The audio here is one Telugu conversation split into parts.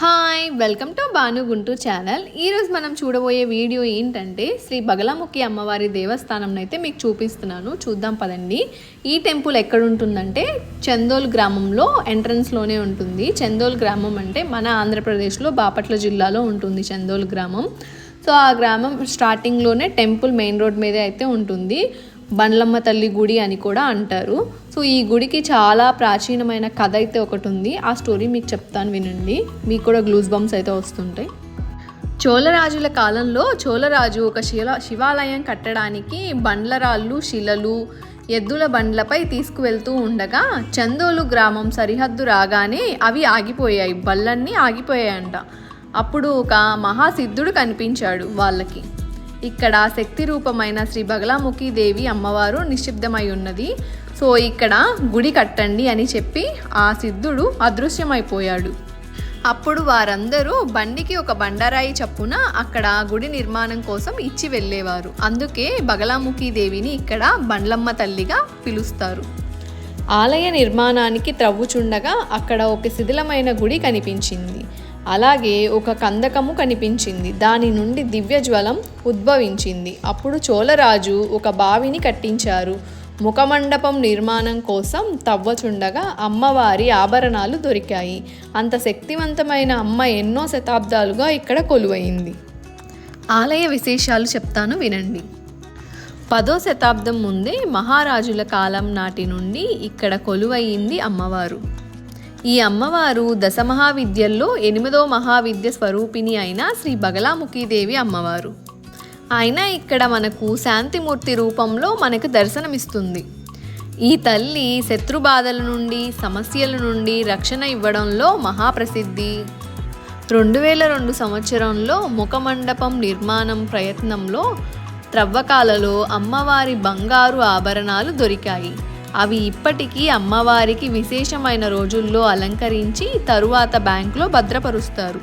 Hi welcome to Bhanu Guntur channel. ఈరోజు మనం చూడబోయే వీడియో ఏంటంటే శ్రీ బగలాముఖి అమ్మవారి దేవస్థానం అయితే మీకు చూపిస్తున్నాను. చూద్దాం పదండి. ఈ టెంపుల్ ఎక్కడ ఉంటుందంటే చందోల్ గ్రామంలో ఎంట్రన్స్లోనే ఉంటుంది. చందోల్ గ్రామం అంటే మన ఆంధ్రప్రదేశ్లో బాపట్ల జిల్లాలో ఉంటుంది చందోల్ గ్రామం. సో ఆ గ్రామం స్టార్టింగ్లోనే టెంపుల్ మెయిన్ రోడ్ మీదే అయితే ఉంటుంది. బండ్లమ్మ తల్లి గుడి అని కూడా అంటారు. సో ఈ గుడికి చాలా ప్రాచీనమైన కథ అయితే ఒకటి ఉంది. ఆ స్టోరీ మీకు చెప్తాను వినండి. మీకు కూడా గ్లూస్ బంప్స్ అయితే వస్తుంటాయి. చోళరాజుల కాలంలో చోళరాజు ఒక శిల శివాలయం కట్టడానికి బండ్లరాళ్ళు శిలలు ఎద్దుల బండ్లపై తీసుకువెళ్తూ ఉండగా చందోలు గ్రామం సరిహద్దు రాగానే అవి ఆగిపోయాయి. బళ్ళన్నీ ఆగిపోయాయంట. అప్పుడు ఒక మహాసిద్ధుడు కనిపించాడు వాళ్ళకి. ఇక్కడ శక్తి రూపమైన శ్రీ బగలాముఖి దేవి అమ్మవారు నిశ్శబ్దమై ఉన్నది. సో ఇక్కడ గుడి కట్టండి అని చెప్పి ఆ సిద్ధుడు అదృశ్యమైపోయాడు. అప్పుడు వారందరూ బండికి ఒక బండరాయి చప్పున అక్కడ గుడి నిర్మాణం కోసం ఇచ్చి వెళ్ళేవారు. అందుకే బగలాముఖి దేవిని ఇక్కడ బండ్లమ్మ తల్లిగా పిలుస్తారు. ఆలయ నిర్మాణానికి త్రవ్వుచుండగా అక్కడ ఒక శిథిలమైన గుడి కనిపించింది. అలాగే ఒక కందకము కనిపించింది. దాని నుండి దివ్య జ్వలం ఉద్భవించింది. అప్పుడు చోళరాజు ఒక బావిని కట్టించారు. ముఖమండపం నిర్మాణం కోసం తవ్వచుండగా అమ్మవారి ఆభరణాలు దొరికాయి. అంత శక్తివంతమైన అమ్మ ఎన్నో శతాబ్దాలుగా ఇక్కడ కొలువైంది. ఆలయ విశేషాలు చెప్తాను వినండి. పదో శతాబ్దం ముందే మహారాజుల కాలం నాటి నుండి ఇక్కడ కొలువయింది అమ్మవారు. ఈ అమ్మవారు దశమహావిద్యల్లో ఎనిమిదో మహావిద్య స్వరూపిణి అయిన శ్రీ బగలాముఖీదేవి అమ్మవారు. ఆయన ఇక్కడ మనకు శాంతిమూర్తి రూపంలో మనకు దర్శనమిస్తుంది. ఈ తల్లి శత్రుబాధల నుండి సమస్యల నుండి రక్షణ ఇవ్వడంలో మహాప్రసిద్ధి. రెండు వేల రెండు సంవత్సరంలో ముఖమండపం నిర్మాణం ప్రయత్నంలో త్రవ్వకాలలో అమ్మవారి బంగారు ఆభరణాలు దొరికాయి. అవి ఇప్పటికీ అమ్మవారికి విశేషమైన రోజుల్లో అలంకరించి తరువాత బ్యాంకులో భద్రపరుస్తారు.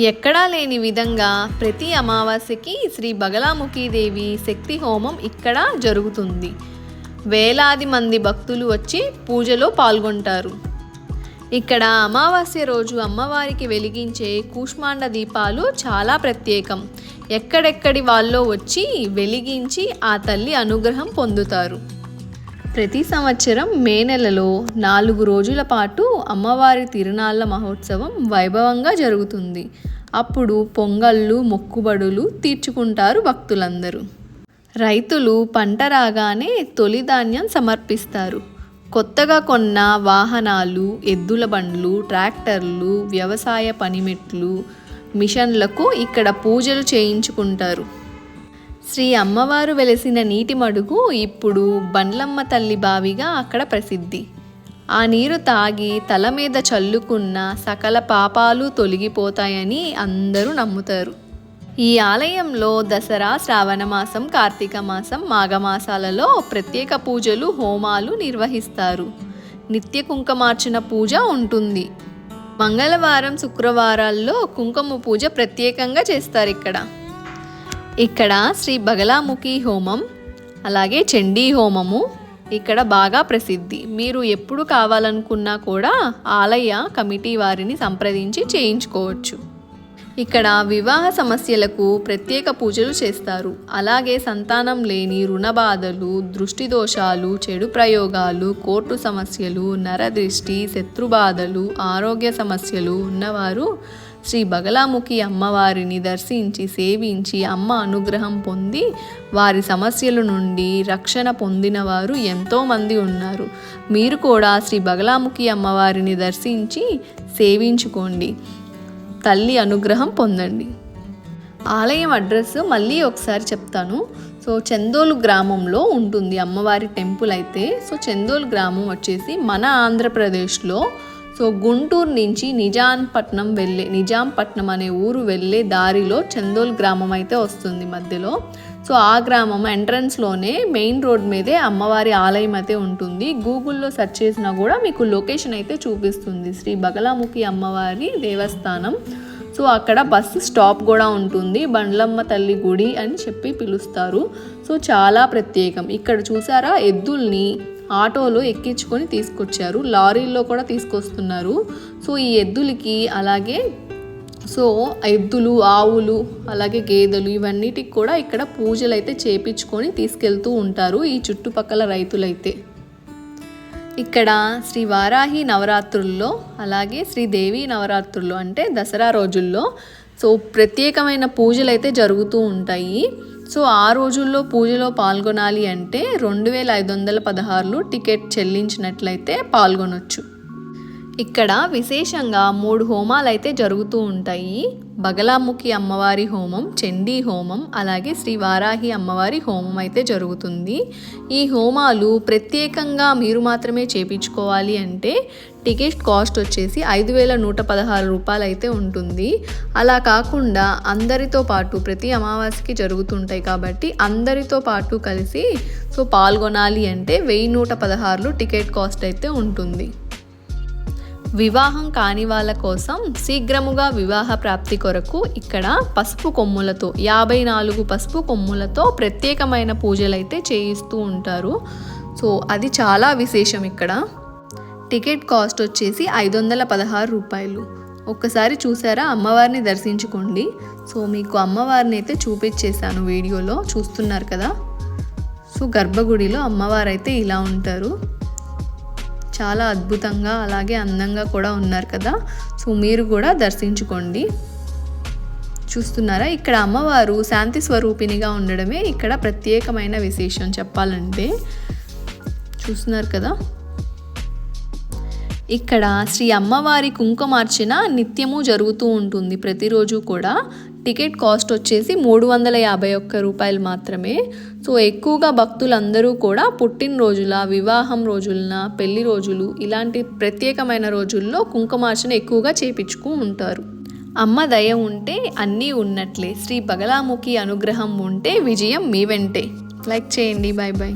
ఎక్కడా లేని విధంగా ప్రతి అమావాస్యకి శ్రీ బగలాముఖీదేవి శక్తి హోమం ఇక్కడ జరుగుతుంది. వేలాది మంది భక్తులు వచ్చి పూజలో పాల్గొంటారు. ఇక్కడ అమావాస్య రోజు అమ్మవారికి వెలిగించే కూష్మాండ దీపాలు చాలా ప్రత్యేకం. ఎక్కడెక్కడి వాళ్ళో వచ్చి వెలిగించి ఆ తల్లి అనుగ్రహం పొందుతారు. ప్రతి సంవత్సరం మే నెలలో నాలుగు రోజుల పాటు అమ్మవారి తిరునాళ్ళ మహోత్సవం వైభవంగా జరుగుతుంది. అప్పుడు పొంగళ్ళు మొక్కుబడులు తీర్చుకుంటారు భక్తులందరూ. రైతులు పంట రాగానే తొలి ధాన్యం సమర్పిస్తారు. కొత్తగా కొన్న వాహనాలు ఎద్దుల బండ్లు ట్రాక్టర్లు వ్యవసాయ పనిమెట్లు మిషన్లకు ఇక్కడ పూజలు చేయించుకుంటారు. శ్రీ అమ్మవారు వెలసిన నీటి మడుగు ఇప్పుడు బండ్లమ్మ తల్లి బావిగా అక్కడ ప్రసిద్ధి. ఆ నీరు తాగి తల మీద చల్లుకున్న సకల పాపాలు తొలగిపోతాయని అందరూ నమ్ముతారు. ఈ ఆలయంలో దసరా శ్రావణ మాసం కార్తీక మాసం మాఘమాసాలలో ప్రత్యేక పూజలు హోమాలు నిర్వహిస్తారు. నిత్య కుంకుమార్చన పూజ ఉంటుంది. మంగళవారం శుక్రవారాల్లో కుంకుమ పూజ ప్రత్యేకంగా చేస్తారు ఇక్కడ. ఇక్కడ శ్రీ బగలాముఖి హోమం అలాగే చండీ హోమము ఇక్కడ బాగా ప్రసిద్ధి. మీరు ఎప్పుడు కావాలనుకున్నా కూడా ఆలయ కమిటీ వారిని సంప్రదించి చేయించుకోవచ్చు. ఇక్కడ వివాహ సమస్యలకు ప్రత్యేక పూజలు చేస్తారు. అలాగే సంతానం లేని రుణ బాధలు దృష్టి దోషాలు చెడు ప్రయోగాలు కోర్టు సమస్యలు నరదృష్టి శత్రుబాధలు ఆరోగ్య సమస్యలు ఉన్నవారు శ్రీ బగలాముఖి అమ్మవారిని దర్శించి సేవించి అమ్మ అనుగ్రహం పొంది వారి సమస్యల నుండి రక్షణ పొందినవారు ఎంతోమంది ఉన్నారు. మీరు కూడా శ్రీ బగలాముఖి అమ్మవారిని దర్శించి సేవించుకోండి. తల్లి అనుగ్రహం పొందండి. ఆలయం అడ్రస్ మళ్ళీ ఒకసారి చెప్తాను. సో చందోలు గ్రామంలో ఉంటుంది అమ్మవారి టెంపుల్ అయితే. సో చందోలు గ్రామం వచ్చేసి మన ఆంధ్రప్రదేశ్లో. సో గుంటూరు నుంచి నిజాంపట్నం వెళ్ళే నిజాంపట్నం అనే ఊరు వెళ్ళే దారిలో చందోల్ గ్రామం అయితే వస్తుంది మధ్యలో. సో ఆ గ్రామం ఎంట్రన్స్లోనే మెయిన్ రోడ్ మీదే అమ్మవారి ఆలయం అయితే ఉంటుంది. గూగుల్లో సెర్చ్ చేసినా కూడా మీకు లొకేషన్ అయితే చూపిస్తుంది. శ్రీ బగలాముఖి అమ్మవారి దేవస్థానం. సో అక్కడ బస్సు స్టాప్ కూడా ఉంటుంది. బండ్లమ్మ తల్లి గుడి అని చెప్పి పిలుస్తారు. సో చాలా ప్రత్యేకం. ఇక్కడ చూసారా? ఎద్దుల్ని ఆటోలో ఎక్కించుకొని తీసుకొచ్చారు. లారీల్లో కూడా తీసుకొస్తున్నారు. సో ఈ ఎద్దులకి అలాగే సో ఎద్దులు ఆవులు అలాగే గేదెలు ఇవన్నిటికి కూడా ఇక్కడ పూజలు అయితే చేపించుకొని తీసుకెళ్తూ ఉంటారు ఈ చుట్టుపక్కల రైతులైతే. ఇక్కడ శ్రీ వారాహి నవరాత్రుల్లో అలాగే శ్రీదేవి నవరాత్రుల్లో అంటే దసరా రోజుల్లో సో ప్రత్యేకమైన పూజలు అయితే జరుగుతూ ఉంటాయి. సో ఆ రోజుల్లో పూజలో పాల్గొనాలి అంటే రెండు వేల ఐదు వందల పదహారులు టికెట్ చెల్లించినట్లయితే పాల్గొనొచ్చు. ఇక్కడ విశేషంగా మూడు హోమాలు అయితే జరుగుతూ ఉంటాయి. బగలాముఖి అమ్మవారి హోమం చండీ హోమం అలాగే శ్రీ వారాహి అమ్మవారి హోమం అయితే జరుగుతుంది. ఈ హోమాలు ప్రత్యేకంగా మీరు మాత్రమే చేపించుకోవాలి అంటే టికెట్ కాస్ట్ వచ్చేసి ఐదు వేల నూట పదహారు రూపాయలు అయితే ఉంటుంది. అలా కాకుండా అందరితో పాటు ప్రతి అమావాస్యకి జరుగుతుంటాయి కాబట్టి అందరితో పాటు కలిసి సో పాల్గొనాలి అంటే వెయ్యి నూట పదహారులు టికెట్ కాస్ట్ అయితే ఉంటుంది. వివాహం కాని వాళ్ళ కోసం శీఘ్రముగా వివాహ ప్రాప్తి కొరకు ఇక్కడ పసుపు కొమ్ములతో యాభై నాలుగు పసుపు కొమ్ములతో ప్రత్యేకమైన పూజలు అయితే చేయిస్తూ ఉంటారు. సో అది చాలా విశేషం ఇక్కడ. టికెట్ కాస్ట్ వచ్చేసి ఐదు వందల పదహారు రూపాయలు. ఒక్కసారి చూసారా? అమ్మవారిని దర్శించుకోండి. సో మీకు అమ్మవారిని అయితే చూపించేశాను వీడియోలో. చూస్తున్నారు కదా? సో గర్భగుడిలో అమ్మవారు అయితే ఇలా ఉంటారు. చాలా అద్భుతంగా అలాగే అందంగా కూడా ఉన్నారు కదా. సో మీరు కూడా దర్శించుకోండి. చూస్తున్నారా? ఇక్కడ అమ్మవారు శాంతి స్వరూపిణిగా ఉండడమే ఇక్కడ ప్రత్యేకమైన విశేషం చెప్పాలంటే. చూస్తున్నారు కదా? ఇక్కడ శ్రీ అమ్మవారి కుంకుమార్చన నిత్యము జరుగుతూ ఉంటుంది. ప్రతిరోజు కూడా టికెట్ కాస్ట్ వచ్చేసి మూడు వందల యాభై ఒక్క రూపాయలు మాత్రమే. సో ఎక్కువగా భక్తులందరూ కూడా పుట్టినరోజుల వివాహం రోజులన పెళ్ళి రోజులు ఇలాంటి ప్రత్యేకమైన రోజుల్లో కుంకుమార్చన ఎక్కువగా చేపించుకు ఉంటారు. అమ్మ దయ ఉంటే అన్నీ ఉన్నట్లే శ్రీ బగలాముఖి అనుగ్రహం ఉంటే విజయం మీ వెంటే. లైక్ చేయండి బాయ్ బాయ్